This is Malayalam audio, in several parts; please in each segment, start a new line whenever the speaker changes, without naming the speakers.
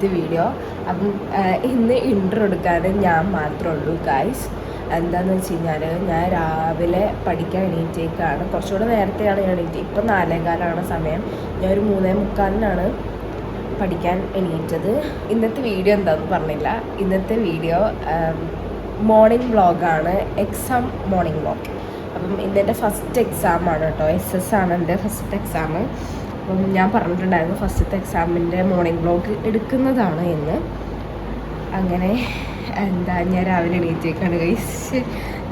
ഇന്നത്തെ വീഡിയോ അപ്പം ഇന്ന് ഇൻട്രോ എടുക്കാൻ ഞാൻ മാത്രമേ ഉള്ളൂ ഗായ്സ് എന്താണെന്ന് വെച്ച് കഴിഞ്ഞാൽ ഞാൻ രാവിലെ പഠിക്കാൻ എണീറ്റേക്കാണ്. കുറച്ചുകൂടെ നേരത്തെയാണ് ഞാൻ എണീറ്റ്. ഇപ്പം നാലേകാലാണ് സമയം. ഞാൻ ഒരു മൂന്നേ മുക്കാലിനാണ് പഠിക്കാൻ എണീറ്റത്. ഇന്നത്തെ വീഡിയോ എന്താണെന്ന് പറഞ്ഞില്ല. ഇന്നത്തെ വീഡിയോ മോർണിംഗ് വ്ളോഗാണ് എക്സാം മോർണിംഗ് വ്ളോഗ് അപ്പം ഇന്നെന്റെ ഫസ്റ്റ് എക്സാമാണ് കേട്ടോ. എസ് എസ് ആണ് എന്റെ ഫസ്റ്റ് എക്സാം അപ്പം ഞാൻ പറഞ്ഞിട്ടുണ്ടായിരുന്നു ഫസ്റ്റത്തെ എക്സാമിന്റെ മോർണിംഗ് ബ്ലോഗ് എടുക്കുന്നതാണ് എന്ന്. അങ്ങനെ എന്താ ഞാൻ രാവിലെ എണീറ്റേക്കാണ് കഴിച്ച്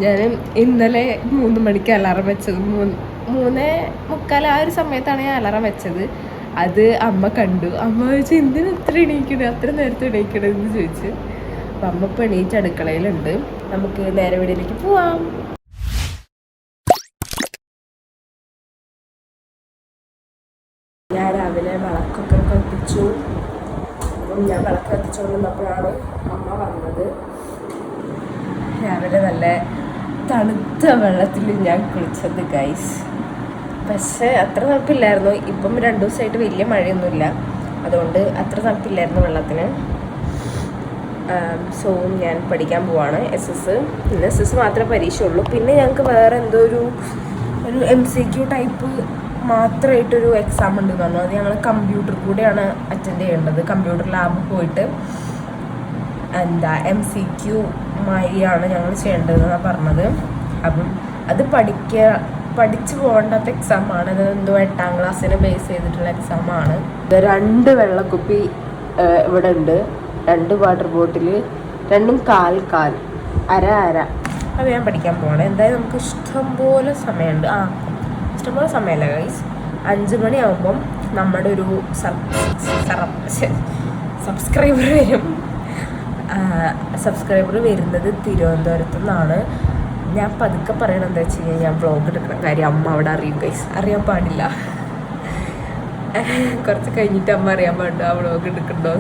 ഞാൻ ഇന്നലെ മൂന്ന് മണിക്ക് അലാറം വെച്ചത്. മൂന്ന് മൂന്നേ മുക്കാൽ ആ ഒരു സമയത്താണ് ഞാൻ അലാറം വെച്ചത്. അത് അമ്മ കണ്ടു. അമ്മ ചോദിച്ചു എന്തിനു ഇത്ര എണീക്കണേ? അത്ര നേരത്തെ എണീക്കണേ? എന്ന് ചോദിച്ചു. അപ്പം അമ്മ ഇപ്പം എണീറ്റ് അടുക്കളയിലുണ്ട്. നമുക്ക് നേരെ വീടിലേക്ക് പോവാം ഞാൻ രാവിലെ വിളക്കൊക്കെ കത്തിച്ചു അപ്പം ഞാൻ കത്തിച്ചുകൊണ്ടിരുന്നപ്പോഴാണ് അമ്മ വന്നത്. രാവിലെ നല്ല തണുത്ത വെള്ളത്തിൽ ഞാൻ കുളിച്ചത് ഗൈസ് പക്ഷേ അത്ര തണുപ്പില്ലായിരുന്നു. ഇപ്പം രണ്ടു ദിവസമായിട്ട് വലിയ മഴയൊന്നുമില്ല. അതുകൊണ്ട് അത്ര തണുപ്പില്ലായിരുന്നു വെള്ളത്തിന്. സോ ഞാൻ പഠിക്കാൻ പോവാണ് എസ് എസ് ഇന്ന് എസ് എസ് മാത്രമേ പരീക്ഷയുള്ളൂ. പിന്നെ ഞങ്ങൾക്ക് വേറെ എന്തോ ഒരു ഒരു എം സി ക്യു ടൈപ്പ് മാത്രമായിട്ടൊരു എക്സാം ഉണ്ട് പറഞ്ഞു അത് ഞങ്ങൾ കമ്പ്യൂട്ടർ കൂടെയാണ് അറ്റൻഡ് ചെയ്യേണ്ടത്. കമ്പ്യൂട്ടർ ലാബ് പോയിട്ട് എന്താ എം സി ക്യു മാതിരിയാണ് ഞങ്ങൾ ചെയ്യേണ്ടതെന്നാണ് പറഞ്ഞത്. അപ്പം അത് പഠിക്ക പഠിച്ചു പോകേണ്ടാത്ത എക്സാമാണ് അത് എന്തോ എട്ടാം ക്ലാസ്സിനെ ബേസ് ചെയ്തിട്ടുള്ള എക്സാമാണ് രണ്ട് വെള്ളക്കുപ്പി ഇവിടെ ഉണ്ട്. രണ്ട് വാട്ടർ ബോട്ടിൽ രണ്ടും കാൽ കാൽ. അര അര. അത് ഞാൻ പഠിക്കാൻ പോകണം എന്തായാലും നമുക്ക് ഇഷ്ടം പോലെ സമയമുണ്ട്. ആ ഇഷ്ടംപോലെ സമയമല്ല ഗൈസ് അഞ്ച് മണിയാകുമ്പം നമ്മുടെ ഒരു സബ്സ്ക്രൈബർ വരും. സബ്സ്ക്രൈബർ വരുന്നത് തിരുവനന്തപുരത്തു നിന്നാണ് ഞാൻ പതുക്കെ പറയണത് എന്താ വെച്ച് കഴിഞ്ഞാൽ ഞാൻ വ്ളോഗ് എടുക്കണം കാര്യം അമ്മ അവിടെ അറിയും ഗൈസ് അറിയാൻ പാടില്ല. കുറച്ച് കഴിഞ്ഞിട്ട് അമ്മ അറിയാൻ പാടില്ല ആ വ്ളോഗ് എടുക്കണ്ടോ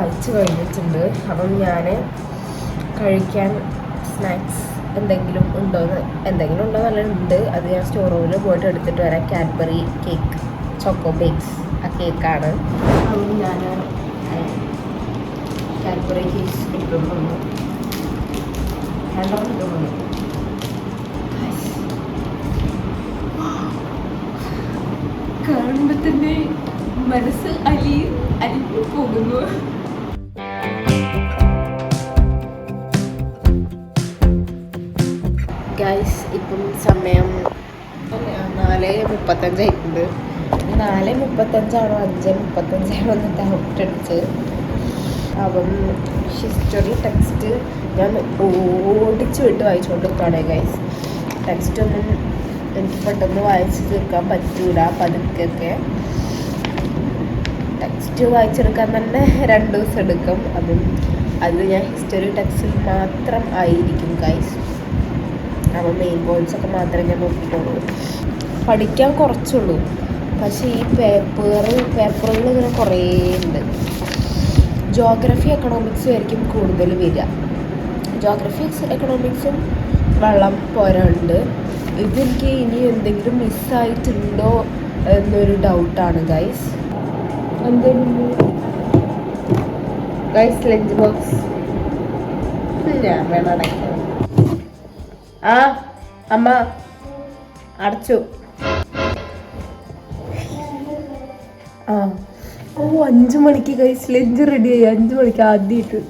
വായിച്ചു കഴിഞ്ഞിട്ടുണ്ട്. അപ്പം ഞാൻ കഴിക്കാൻ സ്നാക്സ് എന്തെങ്കിലും ഉണ്ടോയെന്ന് എന്തെങ്കിലും ഉണ്ടോ നല്ല ഉണ്ട് അത് ഞാൻ സ്റ്റോർ റൂമിൽ പോയിട്ട് എടുത്തിട്ട് വരാം. കാഡ്ബറി കേക്ക് ചോക്കോ ബേക്സ് ആ കേക്കാണ് അപ്പം ഞാൻ കാഡ്ബറി കേക്ക്സ് എടുത്തുകൊണ്ട് വന്നു. കാണുമ്പോൾ തന്നെ മനസ്സ് അലിയും അലിഞ്ഞു പോകുന്നു. സമയം നാല് മുപ്പത്തഞ്ചായിട്ടുണ്ട് നാല് മുപ്പത്തഞ്ചാണോ അഞ്ച് മുപ്പത്തഞ്ചാണോ എന്ന് ഡൗട്ട് അടിച്ചത് അപ്പം ഹിസ്റ്ററി ടെക്സ്റ്റ് ഞാൻ ഓടിച്ച് വിട്ട് വായിച്ചുകൊണ്ടിരിക്കുകയാണ് ഗൈസ് ടെക്സ്റ്റ് ഒന്നും എനിക്ക് പെട്ടെന്ന് വായിച്ച് തീർക്കാൻ പറ്റൂല പതുക്കൊക്കെ ടെക്സ്റ്റ് വായിച്ചെടുക്കാൻ തന്നെ രണ്ട് ദിവസം എടുക്കും. അതും അതിൽ ഞാൻ ഹിസ്റ്ററി ടെക്സ്റ്റിൽ മാത്രം ആയിരിക്കും ഗൈസ് അപ്പോൾ മെയിൻ പോയിന്റ്സ് ഒക്കെ മാത്രമേ ഞാൻ നോക്കിയിട്ടുള്ളൂ. പഠിക്കാൻ കുറച്ചുള്ളൂ. പക്ഷേ ഈ പേപ്പർ പേപ്പറുകൾ ഇങ്ങനെ കുറേ ഉണ്ട്. ജോഗ്രഫി എക്കണോമിക്സും ആയിരിക്കും കൂടുതൽ വരിക. ജോഗ്രഫി എക്കണോമിക്സും വെള്ളം പോരാണ്ട് ഇതെനിക്ക് ഇനി എന്തെങ്കിലും മിസ്സായിട്ടുണ്ടോ എന്നൊരു ഡൗട്ടാണ് ഗൈസ് എന്തെങ്കിലും ഗൈസ് ലഞ്ച് ബോക്സ് ഞാൻ വേണം അടയ്ക്കാൻ. ആ അമ്മ. അടച്ചു. ആ. ഓ അഞ്ചു മണിക്ക് കഴിച്ച് ലഞ്ച് റെഡി ആയി. അഞ്ചു മണിക്ക് ആദ്യമായിട്ട്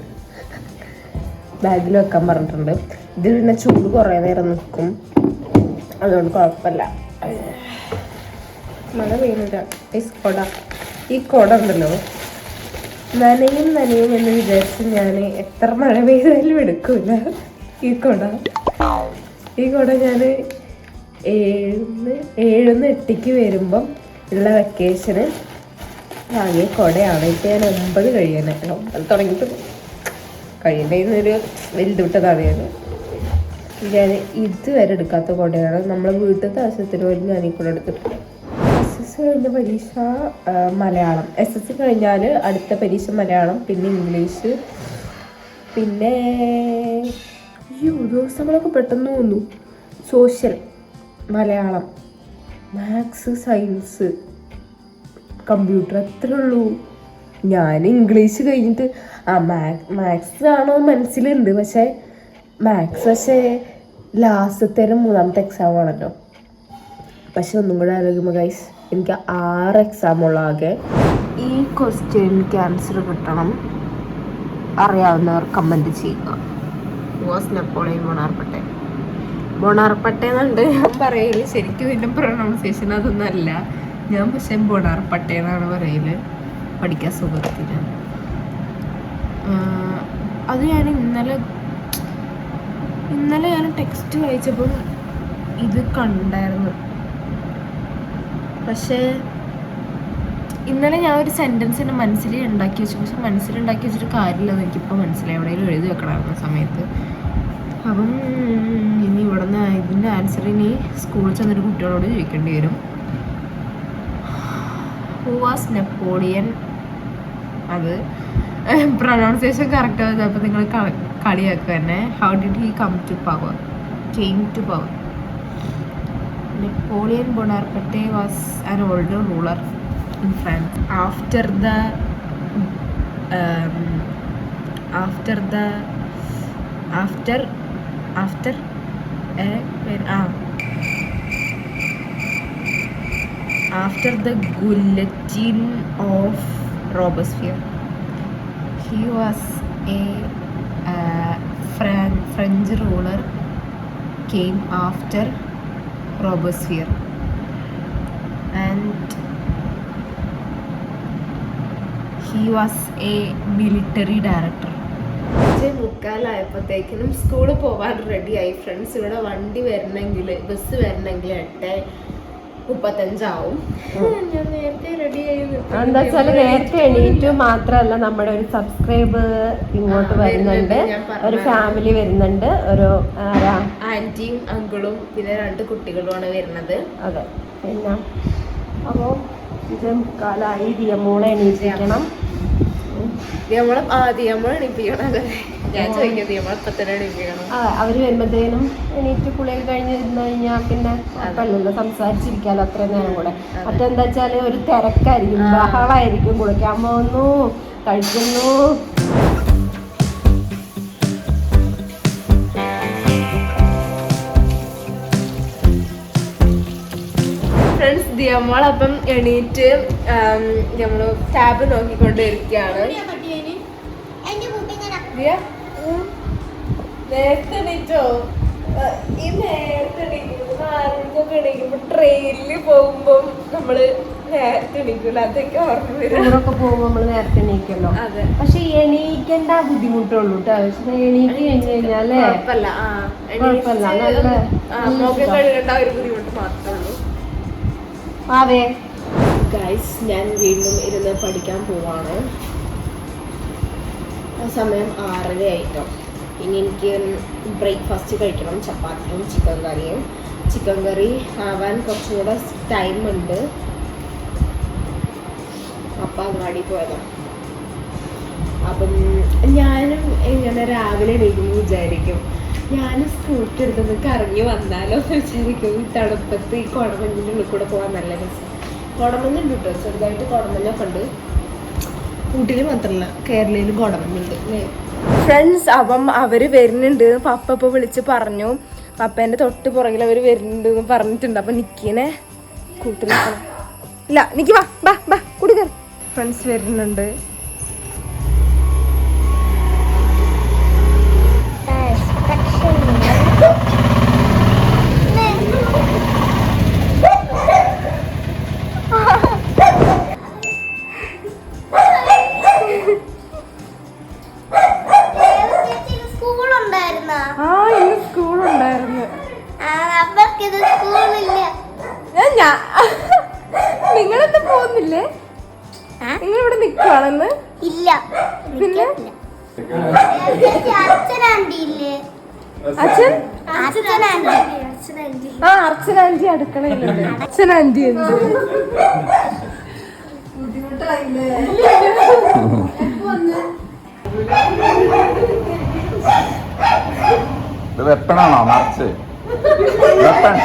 ബാഗിൽ വെക്കാൻ പറഞ്ഞിട്ടുണ്ട്. ഇത് പിന്നെ ചൂട് കുറേ നേരം നിൽക്കും അതുകൊണ്ട് കുഴപ്പമില്ല. മഴ പെയ്യുന്നില്ല. ഈ കൊട. ഈ കൊട ഉണ്ടല്ലോ. നനയും നനയും എന്ന് വിചാരിച്ച് ഞാൻ എത്ര മഴ പെയ്താലും എടുക്കൂല. ഈ കൊട. ഈ കുട ഞാൻ ഏഴിന്ന് ഏഴിന്ന് എട്ടിക്ക് വരുമ്പം ഉള്ള വെക്കേഷന് വാങ്ങിയ കുടയാണ്. ഇപ്പം ഞാൻ ഒമ്പത് കഴിയാനായിട്ട് ഒമ്പത് തുടങ്ങിയിട്ട് കഴിയുമ്പോൾ ഇന്നൊരു വലുതുവിട്ടതാണ് ഞാൻ ഞാൻ ഇതുവരെ എടുക്കാത്ത കുടയാണ്. നമ്മളെ വീട്ടിലത്തെ ആവശ്യത്തിന് പോലും ഞാൻ ഈ കൂടെ എടുത്തിട്ടുണ്ട് എസ് എസ് കഴിഞ്ഞ പരീക്ഷ മലയാളം. എസ് എസ് സി കഴിഞ്ഞാൽ അടുത്ത പരീക്ഷ മലയാളം പിന്നെ ഇംഗ്ലീഷ് പിന്നെ അയ്യോ ദിവസങ്ങളൊക്കെ പെട്ടെന്ന് വന്നു. Social Malayalam maths science computer അത്രേ ഉള്ളൂ. ഞാൻ ഇംഗ്ലീഷ് കഴിഞ്ഞിട്ട് ആ മാത്സ് ആണോ മനസ്സിലുണ്ട്. പക്ഷേ മാത്സ് പക്ഷേ ലാസ്റ്റത്തെ മൂന്നാമത്തെ എക്സാം ആണല്ലോ. പക്ഷെ ഒന്നും കൂടെ ആലോചിക്കുമ്പോൾ ഗൈസ് എനിക്ക് ആറ് എക്സാം ഉള്ള ആകെ ഈ ക്വസ്റ്റ്യൻ ക്യാൻസർ കിട്ടണം. അറിയാവുന്നവർ കമന്റ് ചെയ്യുക. വാസ് നെപ്പോളിയൻ ബൊണാർപ്പട്ടെ എന്നുണ്ട് ഞാൻ പറയൽ. ശരിക്കും ഇതിന്റെ പ്രൊണൗൺസിയേഷൻ അതൊന്നും അല്ല ഞാൻ പക്ഷെ ബൊണാർപ്പട്ടെ എന്നാണ് പറയൽ. പഠിക്കാൻ സുഖത്തിന് അത് ഞാൻ ഇന്നലെ ഇന്നലെ ഞാൻ ടെക്സ്റ്റ് വായിച്ചപ്പം ഇത് കണ്ടായിരുന്നു. പക്ഷേ ഇന്നലെ ഞാൻ ഒരു സെന്റൻസ് എന്റെ മനസ്സിൽ ഉണ്ടാക്കി വെച്ചു. പക്ഷെ മനസ്സിലുണ്ടാക്കി വെച്ചിട്ട് കാര്യമില്ലെന്ന് എനിക്കിപ്പോൾ മനസ്സിലായി. എവിടെയെങ്കിലും എഴുതി വെക്കണമായിരുന്നു സമയത്ത്. അപ്പം ഇനി ഇവിടുന്ന് ഇതിന്റെ ആൻസർ ഇനി സ്കൂളിൽ ചെന്നൊരു കുട്ടികളോട് ചോദിക്കേണ്ടി വരും. ഹു വാസ് നെപ്പോളിയൻ അത് പ്രൊണൗൺസിയേഷൻ കറക്റ്റ് ആവുന്നത് അപ്പോൾ നിങ്ങൾ കളിയാക്കുക തന്നെ. How did he come to power came to power Napoleon Bonaparte was an old ruler in France after the after the the after a after the guillotine of Robespierre. He was a uh, Fran French ruler came after Robespierre and he was a military director. അഞ്ചേ മുക്കാലായപ്പോഴത്തേക്കിനും സ്കൂളിൽ പോകാൻ റെഡിയായി ഫ്രണ്ട്സ് ഇവിടെ വണ്ടി വരണമെങ്കിൽ ബസ് വരണമെങ്കിൽ എട്ട് മുപ്പത്തഞ്ചാവും. ഞാൻ നേരത്തെ റെഡിയായി
എന്താ വെച്ചാൽ നേരത്തെ എണീറ്റു മാത്രല്ല നമ്മുടെ ഒരു സബ്സ്ക്രൈബ് ഇങ്ങോട്ട് വരുന്നുണ്ട്. ഒരു ഫാമിലി വരുന്നുണ്ട്. ഒരു
ആന്റിയും അങ്കിളും പിന്നെ രണ്ട് കുട്ടികളുമാണ് വരുന്നത്.
അതെ. പിന്നെ അപ്പോ ഇത് കാലായി ദിയമോളെ എണീറ്റിരിക്കണം
നമ്മളെ ആദ്യം നമ്മൾ എണിപ്പിക്കണം ഞാൻ ചോദിക്കുന്നത് നമ്മൾ ഇപ്പൊ തന്നെ എണിപ്പിക്കണം?
അവർ വരുമ്പോഴത്തേനും എണീറ്റ് കുളിയൊക്കെ കഴിഞ്ഞ് ഇരുന്ന് കഴിഞ്ഞാൽ പിന്നെ കുഴപ്പമില്ലല്ലോ സംസാരിച്ചിരിക്കാലോ അത്രയും നേരം കൂടെ. മറ്റെന്താ വെച്ചാൽ ഒരു തിരക്കായിരിക്കും ബഹളായിരിക്കും. കുളിക്കാൻ പോകുന്നു കഴിക്കുന്നു.
ഫ്രണ്ട്സ് ദിയമ്മൾ അപ്പം എണീറ്റ് നമ്മൾ ടാബ് നോക്കിക്കൊണ്ട് ദിയ നേരത്തെ എണീറ്റോ? ഈ നേരത്തെ എണീക്കുമ്പോൾ നാലുമണിക്കൊക്കെ എണീക്കുമ്പോൾ ട്രെയിനിൽ പോകുമ്പോൾ നമ്മൾ നേരത്തെ എണീക്കൂല? അതൊക്കെ ഓർമ്മ വരും.
ടൂറൊക്കെ പോകുമ്പോൾ നമ്മൾ നേരത്തെ എണീക്കല്ലോ.
അതെ.
പക്ഷെ എണീക്കേണ്ട ബുദ്ധിമുട്ടുള്ളൂ കേട്ടോ എണീറ്റ് കഴിഞ്ഞ് കഴിഞ്ഞാലേ
കുഴപ്പമില്ല. ആ
കുഴപ്പമില്ല,
എണീറ്റ്
നല്ല-
ആ, മുഖം കഴുകേണ്ട ഒരു ബുദ്ധിമുട്ട് മാത്രമേ ഉള്ളൂ.
ആവേ.
ഗൈസ് ഞാൻ വീണ്ടും ഇരുന്ന് പഠിക്കാൻ പോവാണ്. സമയം ആറര ആയിട്ടോ. ഇനി എനിക്ക് ബ്രേക്ക്ഫാസ്റ്റ് കഴിക്കണം. ചപ്പാത്തിയും ചിക്കൻ കറിയും. ചിക്കൻ കറി ആവാൻ കുറച്ചും കൂടെ ഉണ്ട്. അപ്പം അങ്ങാടി പോയതാണ് അപ്പം ഞാനും ഇങ്ങനെ രാവിലെ എണീക്കുമ്പോൾ വിചാരിക്കും. ഞാൻ സ്കൂട്ടി എടുത്തൊന്ന് കറങ്ങി വന്നാലോ എന്ന് വിചാരിക്കും. ഈ തണുപ്പത്ത് ഈ കുടമഞ്ഞിന്റെ ഉള്ളിൽ കൂടെ പോകാൻ നല്ല രസം. കുടമഞ്ഞുണ്ട് കേട്ടോ ചെറുതായിട്ട് കുടമഞ്ഞൊക്കെ ഉണ്ട്. ഊട്ടിയിൽ മാത്രമല്ല കേരളയിൽ കുടമഞ്ഞുണ്ട് അല്ലേ? ഫ്രണ്ട്സ് അപ്പം അവർ വരുന്നുണ്ട്. പപ്പ ഇപ്പോൾ വിളിച്ച് പറഞ്ഞു. പപ്പേന്റെ തൊട്ട് പുറകിൽ അവർ വരുന്നുണ്ട് എന്ന് പറഞ്ഞിട്ടുണ്ട്. അപ്പം നിക്കിനെ കൂട്ടി നിൽക്കണം ഇല്ല നിക്ക് വാ ബാ ബാ കൂടി കയറി ഫ്രണ്ട്സ് വരുന്നുണ്ട്. പിന്നെ?
അച്ഛൻ? ആ അർച്ചനാന്റി അടുക്കളയിലുണ്ട്. അച്ഛനാന്റി എന്ത്
ഇത് വെപ്പണാണോ? മറിച്ച്. വെപ്പൺ.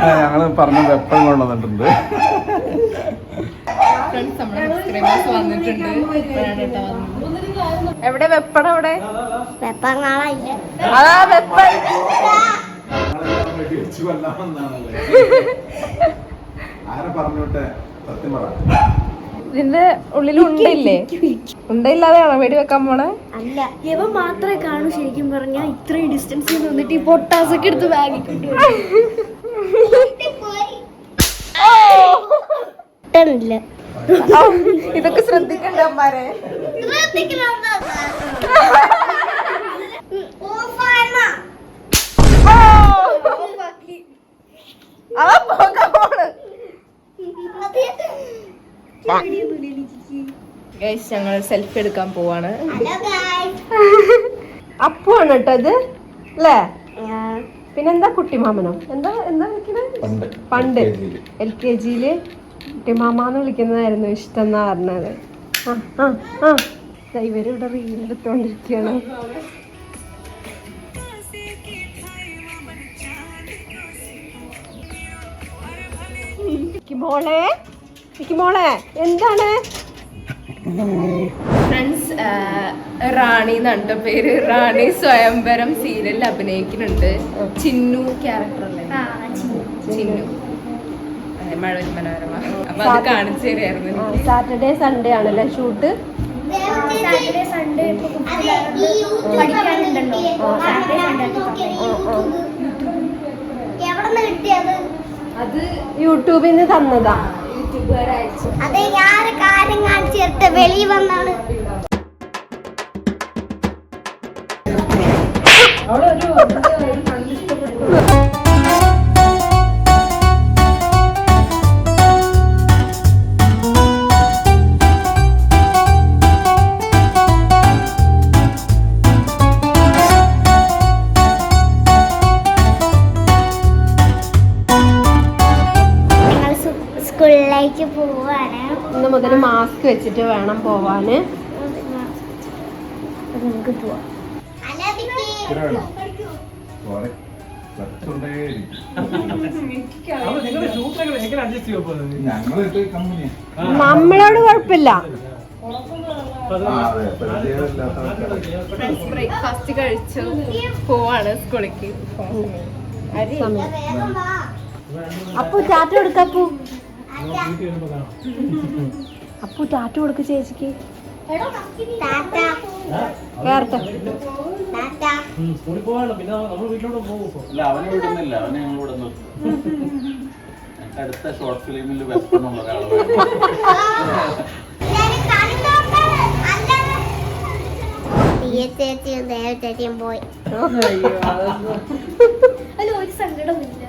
ഞങ്ങൾ ഞങ്ങൾ പറഞ്ഞ വെപ്പൺ കൊണ്ടുവന്നിട്ടുണ്ട്.
ഫ്രണ്ട്സ് നമ്മുടെ സബ്സ്ക്രൈബേഴ്സ് വന്നിട്ടുണ്ട്. കേട്ടോ എവിടെ വെപ്പട അവിടെ?
വെപ്പം
അതാ
പറ
ഇതിന്റെ ഉള്ളിൽ ഉണ്ടില്ലേ ഉണ്ടയില്ലാതെയാണോ വെടി വെക്കാൻ പോണേ?
അല്ല ഇവ മാത്രമേ കാണൂ ശരിക്കും പറഞ്ഞാൽ ഇത്രയും ഡിസ്റ്റൻസിൽ നിന്നിട്ട് ഈ പൊട്ടാസൊക്കെ എടുത്ത് ബാഗിൽ കൊണ്ടുവരില്ല
ഇതൊക്കെ ശ്രദ്ധിക്കണ്ട അമ്മാരെ. ഗൈസ് ഞങ്ങൾ സെൽഫി എടുക്കാൻ പോവാണ്.
അപ്പു ആണ് കേട്ടോ ഇത് അല്ലേ പിന്നെന്താ കുട്ടിമാമനോ? എന്താ എന്താ
പണ്ട്.
എൽ കെ ജിയിൽ. കുട്ടിമാമാന്ന് വിളിക്കുന്നതായിരുന്നു ഇഷ്ടം എന്നാ പറഞ്ഞത്. ആ ആ ആ. ഇവരിവിടെ റീലെടുത്തോണ്ടിരിക്കുകയാണ് മോളെ മോളെ എന്താണ്?
ഫ്രണ്ട്സ് റാണി എന്നുണ്ട് പേര്? റാണി സ്വയംവരം സീരിയലിൽ അഭിനയിക്കുന്നുണ്ട്. ചിന്നു ക്യാരക്ടർ അല്ലേ? ചിന്നു. അതെ മഴ മനോരമ അപ്പൊ അത് കാണിച്ചു തരായിരുന്നു എനിക്ക്.
സാറ്റർഡേ സൺഡേ ആണല്ലേ ഷൂട്ട്?
സാറ്റർഡേ സൺഡേ പഠിക്കാനുണ്ടല്ലോ. സാറ്റർഡേ എവിടെ കിട്ടിയത്?
അത്
യൂട്യൂബിൽ നിന്ന് തന്നതാ
ഞാൻ കാര്യം തരട്ടെ. വെളിയിൽ വന്നാണ്.
മുതൽ മാസ്ക് വെച്ചിട്ട് വേണം പോവാന്.
നമുക്ക് പോവാം.
നമ്മളോട് കുഴപ്പമില്ല.
ബ്രേക്ക്ഫാസ്റ്റ് കഴിച്ചു പോവാണ് സ്കൂളിലേക്ക്.
അപ്പു ടാറ്റ കൊടുക്ക അപ്പു ടാറ്റ കൊടുക്ക ചേച്ചിക്ക്.
ടാറ്റ.
കേറട്ടെ.
ടാറ്റ.
ഇല്ല, അവനെ വിടുന്നില്ല. അവനെ ഞങ്ങൾ അടുത്ത ഷോർട്ട് ഫിലിമിൽ ഒരാൾ
ചേച്ചിയും ദേവ ചേച്ചിയും പോയി. അല്ല ഒരു സങ്കടമില്ല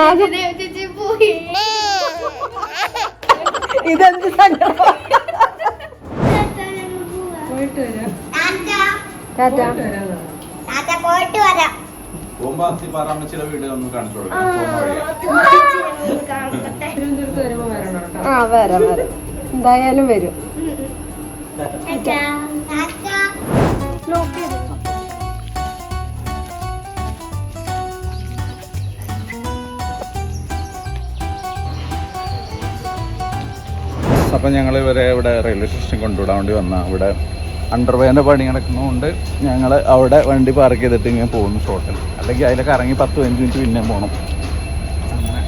ആകെ-
ദേവ ചേച്ചി.
ഇതെന്ത്
പോയിട്ട് വരാം
ടാറ്റ.
ടാറ്റ പോയിട്ട് വരാം.
വീട് ഒന്ന് കാണിച്ചു കൊടുക്കാം.
ആ വരാം വരാം. എന്തായാലും വരും.
ടാറ്റ.
അപ്പം ഞങ്ങൾ ഇവരെ ഇവിടെ റെയിൽവേ സ്റ്റേഷൻ കൊണ്ടുവിടാൻ വേണ്ടി വന്ന. ഇവിടെ അണ്ടർവേന്റെ പണി നടക്കുന്നതുകൊണ്ട് ഞങ്ങൾ അവിടെ വണ്ടി പാർക്ക് ചെയ്തിട്ട് ഇങ്ങനെ പോകുന്നു ഷോട്ടിൽ അല്ലെങ്കിൽ അതിലൊക്കെ ഇറങ്ങി പത്ത് പതിനഞ്ച് മിനിറ്റ് പിന്നെ പോകണം അങ്ങനെ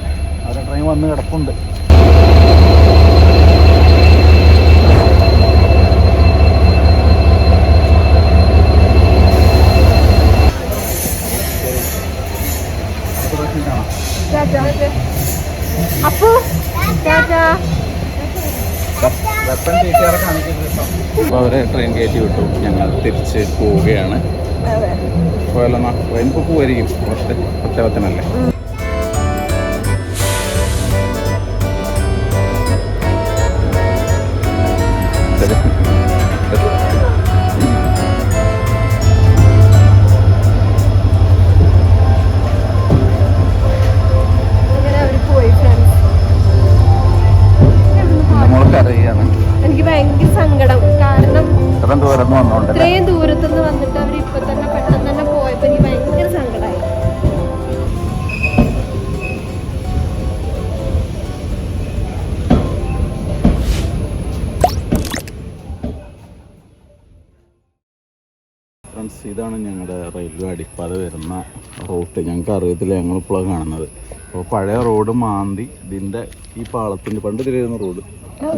അവരുടെ ട്രെയിൻ വന്ന് കിടപ്പുണ്ട്. Yeah. അപ്പോൾ അവരെ ട്രെയിൻ കയറ്റി വിട്ടു. ഞങ്ങൾ തിരിച്ച് പോവുകയാണ്. പോയാലോ ട്രെയിൻ ഇപ്പോൾ പോവായിരിക്കും. പക്ഷേ ഒറ്റവത്തനല്ലേ റെയിൽവേ അടിപ്പാത വരുന്ന റൂട്ട്. ഞങ്ങൾക്ക് അറിയത്തില്ല ഞങ്ങളിപ്പോഴാണ് കാണുന്നത്. അപ്പോൾ പഴയ റോഡ് മാന്തി ഇതിന്റെ ഈ പാളത്തിന്റെ പണ്ട് തിരിയുന്ന റോഡ്.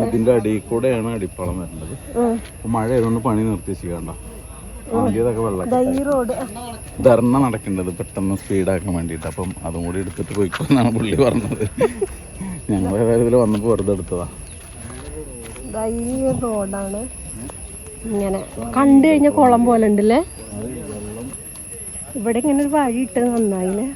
ഇതിന്റെ അടിയിൽ കൂടെയാണ് അടിപ്പാളം വരുന്നത്. അപ്പോൾ മഴ ആയതുകൊണ്ട് പണി നിർത്തി വെച്ചിക്കണ്ട മാന്തിയതൊക്കെ വെള്ളം ധർണ നടക്കേണ്ടത് പെട്ടെന്ന് സ്പീഡാക്കാൻ വേണ്ടിയിട്ട്. അപ്പം അതും കൂടി എടുത്തിട്ട് പോയിക്കോന്നാണ് പുള്ളി പറഞ്ഞത്. ഞങ്ങളുടെ കാര്യത്തിൽ വന്നപ്പോൾ വെറുതെ എടുത്തതാ.
റോഡാണ്. ഇങ്ങനെ കണ്ടു കഴിഞ്ഞാൽ കുളം പോലെ ഉണ്ടല്ലേ? ഇവിടെ ഇങ്ങനെ ഒരു വഴി ഇട്ട് നന്നായില്ലേ?